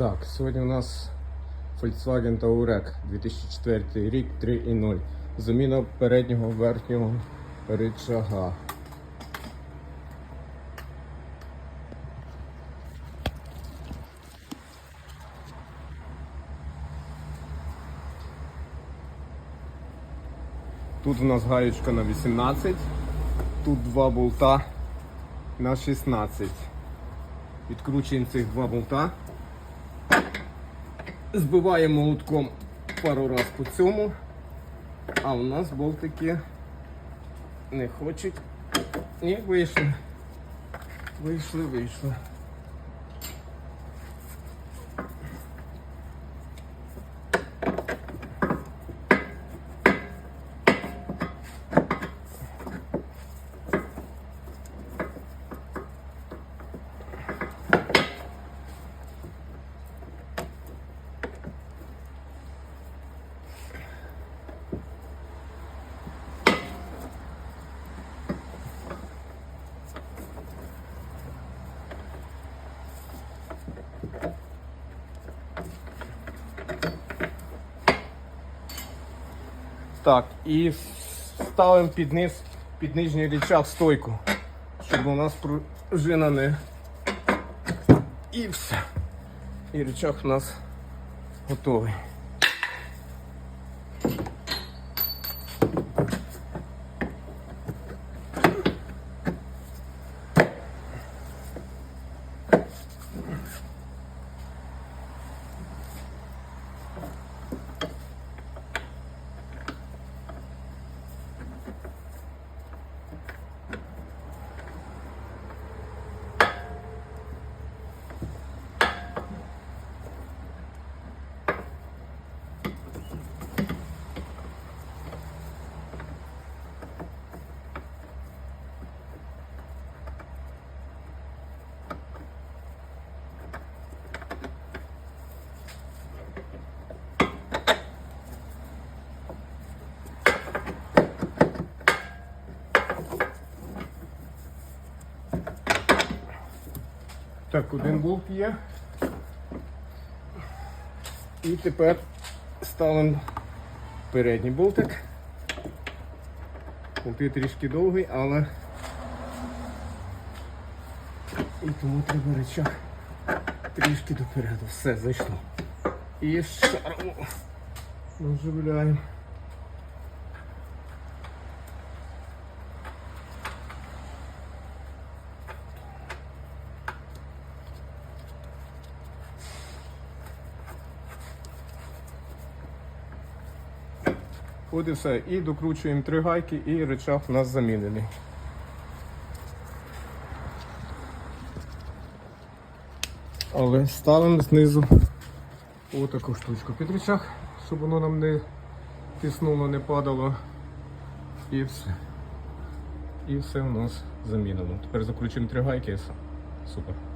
Так, сьогодні у нас Volkswagen Touareg 2004 рік 3.0. Заміна переднього верхнього рычага. Тут у нас гаєчка на 18, тут два болта на 16. Відкручуємо цих два болта. Збиваємо молотком пару раз по цьому, а у нас болтики не хочуть. Ні, вийшли. Вийшли, вийшли. Так, і ставимо під низ, під нижній річаг стойку, щоб у нас пружина не. І все. І річаг у нас готовий. Так, один болт є. І тепер ставимо передній болтик. Болти трішки довгий, але і тому треба речах трішки допереду. Все, зайшло. І шаром наживляємо. От і все. І докручуємо три гайки і речах у нас замінений. Але ставимо знизу отаку штучку під речах, щоб воно нам не тиснуло, не падало. І все. І все у нас замінено. Тепер закручуємо три гайки і все. Супер.